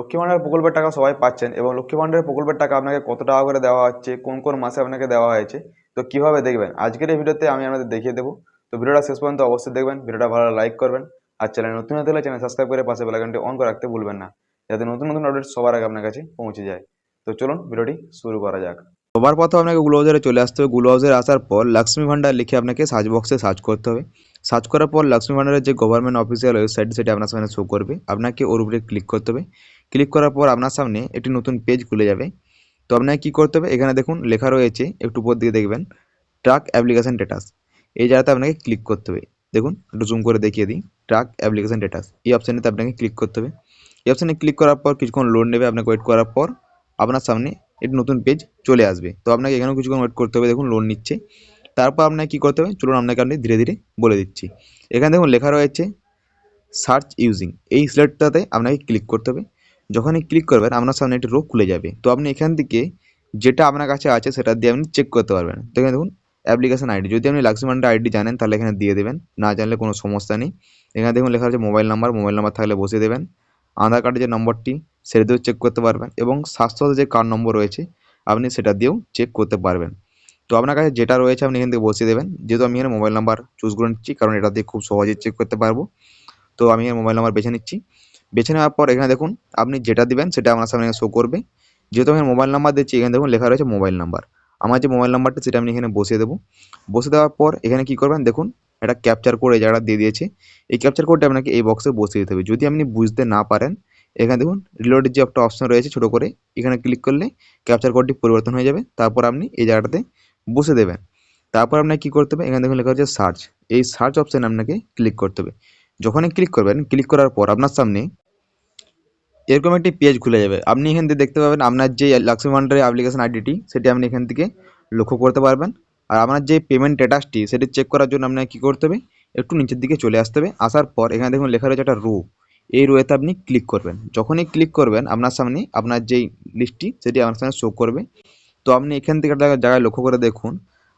লক্ষ্মী ভাণ্ডার প্রকল্পের টাকা সবাই পাচ্ছেন এবং লক্ষ্মী ভাণ্ডারের প্রকল্পের টাকা আপনাকে কত টাকা করে দেওয়া হচ্ছে, কোন কোন মাসে আপনাকে দেওয়া হয়েছে, তো কীভাবে দেখবেন? আজকের এই ভিডিওতে আমি আপনাদের দেখিয়ে দেবো। তো ভিডিওটা শেষ পর্যন্ত অবশ্যই দেখবেন, ভিডিওটা ভালো লাইক করবেন, আর চ্যানেল নতুন হতে হলে চ্যানেল সাবস্ক্রাইব করে পাশে বেলাইকনটি অন করে রাখতে ভুলবেন না, যাতে নতুন নতুন আপডেট সবার আগে আপনার কাছে পৌঁছে যায়। তো চলুন ভিডিওটি শুরু করা যাক। সবার প্রথম আপনাকে গুলো হাউজারে চলে আসতে হবে। গুলো হাউজারে আসার পর লক্ষ্মী ভাণ্ডার লিখে আপনাকে সার্চ বক্সে সার্চ করতে হবে। সার্চ করার পর লক্ষ্মী ভাণ্ডারের যে গভর্নমেন্ট অফিসিয়াল ওয়েবসাইট সেটি আপনার সামনে শো করবে। আপনাকে ওর উপরে ক্লিক করতে হবে। ক্লিক করার পর আপনার সামনে একটি নতুন পেজ খুলে যাবে। তো আপনাকে কী করতে হবে? এখানে দেখুন, লেখা রয়েছে, একটু উপর দিকে দেখবেন ট্রাক অ্যাপ্লিকেশন স্ট্যাটাস এই জায়গাতে আপনাকে ক্লিক করতে হবে। দেখুন, একটু জুম করে দেখিয়ে দিই ট্রাক অ্যাপ্লিকেশন স্ট্যাটাস এই অপশানেতে আপনাকে ক্লিক করতে হবে। এই অপশানে ক্লিক করার পর কিছুক্ষণ লোড নেবে, আপনাকে ওয়েট করার পর আপনার সামনে একটি নতুন পেজ চলে আসবে। তো আপনাকে এখানেও কিছুক্ষণ ওয়েট করতে হবে, দেখুন লোন নিচ্ছে। তারপর আপনাকে কী করতে হবে? চলুন আপনাকে আমি ধীরে ধীরে বলে দিচ্ছি। এখানে দেখুন, লেখা রয়েছে সার্চ ইউজিং এই সিলেক্টটাতে আপনাকে ক্লিক করতে হবে। যখনই ক্লিক করবেন আপনার সামনে একটি রোগ খুলে যাবে। তো আপনি এখান থেকে যেটা আপনার কাছে আছে, সেটা দিয়ে আপনি চেক করতে পারবেন। তো এখানে দেখুন অ্যাপ্লিকেশন আইডি যদি আপনি লাক্সিমান্ডার আইডি জানেন, তাহলে এখানে দিয়ে দেবেন। না জানলে কোনো সমস্যা নেই। এখানে দেখুন লেখা আছে মোবাইল নাম্বার মোবাইল নাম্বার থাকলে বসিয়ে দেবেন। আধার কার্ডের যে নম্বরটি সেটা দিয়েও চেক করতে পারবেন। এবং স্বাস্থ্য যে কার্ড নম্বর রয়েছে, আপনি সেটা দিয়েও চেক করতে পারবেন। তো আপনার কাছে যেটা রয়েছে, আপনি এখান থেকে বসিয়ে দেবেন। যেহেতু আমি এখানে মোবাইল নাম্বার চুজ করে নিচ্ছি, কারণ এটা দিয়ে খুব সহজেই চেক করতে পারব। তো আমি মোবাইল নাম্বার বেছে নিচ্ছি। বেছে নেওয়ার পর এখানে দেখুন, আপনি যেটা দিবেন সেটা আপনার সামনে শো করবে। যেহেতু আমি মোবাইল নাম্বার দিচ্ছি, এখানে দেখুন লেখা রয়েছে মোবাইল নাম্বার আমার যে মোবাইল নাম্বারটা সেটা আমি এখানে বসিয়ে দেবো। বসে দেওয়ার পর এখানে কি করবেন, দেখুন একটা ক্যাপচার কোড জায়গাটা দিয়ে দিয়েছে, এই ক্যাপচার কোডটা আপনাকে এই বক্সে বসিয়ে দিতে হবে। যদি আপনি বুঝতে না পারেন, এখানে দেখুন রিলোডের যে একটা অপশন রয়েছে ছোটো করে, এখানে ক্লিক করলে ক্যাপচার কোডটি পরিবর্তন হয়ে যাবে। তারপর আপনি এই জায়গাটাতে বসে দেবেন। তারপর আপনাকে কী করতে হবে, এখানে দেখুন লেখা হচ্ছে সার্চ এই সার্চ অপশানে আপনাকে ক্লিক করতে হবে। যখনই ক্লিক করবেন ক্লিক করার পর আপনার সামনে এরকম একটি পেজ খুলে যাবে। আপনি এখান থেকে দেখতে পাবেন আপনার যে লাক্সমি ভান্ডারের অ্যাপ্লিকেশন আইডিটি সেটি আপনি এখান থেকে লক্ষ্য করতে পারবেন। আর আপনার যে পেমেন্ট স্ট্যাটাসটি সেটি চেক করার জন্য আপনাকে কী করতে হবে? একটু নিচের দিকে চলে আসতে হবে। আসার পর এখানে দেখুন লেখা রয়েছে একটা রো এই রোয়েতে আপনি ক্লিক করবেন। যখনই ক্লিক করবেন, আপনার সামনে আপনার যেই লিস্টটি সেটি আপনার সামনে শো করবে। তো আপনি এখান থেকে একটা জায়গায় লক্ষ্য করে দেখুন।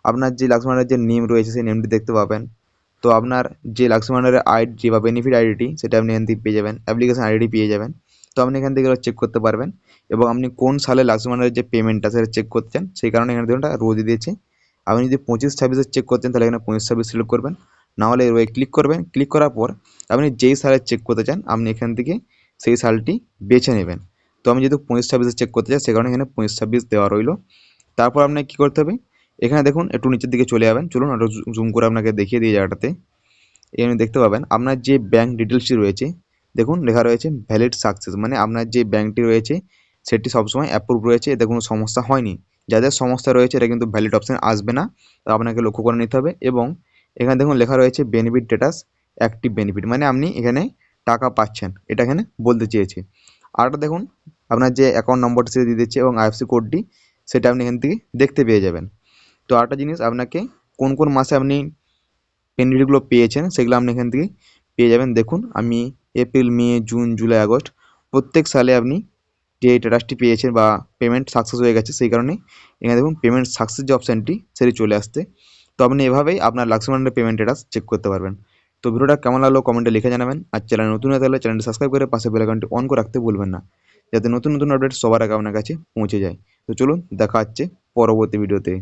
আপনার যে লাক্সমানের যে নেম রয়েছে, সেই নেমটি দেখতে পাবেন। তো আপনার যে লাক্সমানের আইডি বা বেনিফিট আইডিটি সেটা আপনি এখান থেকে পেয়ে যাবেন। অ্যাপ্লিকেশন আইডি পেয়ে যাবেন। তো আপনি এখান থেকে চেক করতে পারবেন। এবং আপনি কোন সালে লাক্সমানের যে পেমেন্টটা সেটা চেক করতে চান সেই কারণে এখানে দেখুন রোজ দিয়েছে। আপনি যদি পঁচিশ ছাব্বিশে চেক করতেন, তাহলে এখানে পঁচিশ ছাব্বিশ সিলেক্ট করবেন। নাহলে রয়ে ক্লিক করবেন। ক্লিক করার পর আপনি যেই সালে চেক করতে চান, আপনি এখান থেকে সেই সালটি বেছে নেবেন। তো আমি যেহেতু পঁচিশ ছাব্বিশে চেক করতে চাই সে কারণে এখানে পঁচিশ ছাব্বিশ দেওয়া রইল। তারপর আপনাকে কী করতে হবে? এখানে দেখুন, একটু নিচের দিকে চলে যাবেন। চলুন একটু জুম করে আপনাকে দেখিয়ে দিই জায়গাটাতে। এখানে দেখতে পাবেন, আপনার যে ব্যাঙ্ক ডিটেলসটি রয়েছে দেখুন, লেখা রয়েছে ভ্যালিড সাকসেস মানে আপনার যে ব্যাঙ্কটি রয়েছে, সেটি সবসময় অ্যাপ্রুভ রয়েছে, এতে কোনো সমস্যা হয়নি। যাদের সমস্যা রয়েছে এটা কিন্তু ভ্যালিড অপশান আসবে না, তো আপনাকে লক্ষ্য করে নিতে হবে। এবং এখানে দেখুন, লেখা রয়েছে বেনিফিট স্ট্যাটাস অ্যাক্টিভ বেনিফিট মানে আপনি এখানে টাকা পাচ্ছেন, এটা এখানে বলতে চেয়েছে। আরেকটা দেখুন, আপনার যে অ্যাকাউন্ট নম্বরটি সেটা দিয়ে দিচ্ছে এবং আইএফসি কোডটি সেটা আপনি এখান থেকে দেখতে পেয়ে যাবেন। তো আরেকটা জিনিস, আপনাকে কোন কোন মাসে আপনি বেনিফিটগুলো পেয়েছেন, সেগুলো আপনি এখান থেকে পেয়ে যাবেন। দেখুন, আমি April, May, June, July, August প্রত্যেক সালে আপনি যে স্ট্যাটাসটি পেয়েছেন বা পেমেন্ট সাকসেস হয়ে গেছে সেই কারণে, এখানে দেখুন পেমেন্ট সাকসেস যে অপশানটি সেটি চলে আসতে তো আপনি এভাবেই আপনার লাক্সমান্ডের পেমেন্ট স্ট্যাটাস চেক করতে পারবেন। তো ভিডিওটা কেমন লাগল কমেন্টে লিখে জানাবেন। আর চ্যানেল নতুন হয়ে থাকলে চ্যানেলটি সাবস্ক্রাইব করে পাশে বেল আইকনটি অন করে রাখতে ভুলবেন না, যাতে নতুন নতুন আপডেট সবার আগে আপনার কাছে পৌঁছে যায়। তো চলুন, দেখা হচ্ছে পরবর্তী ভিডিওতে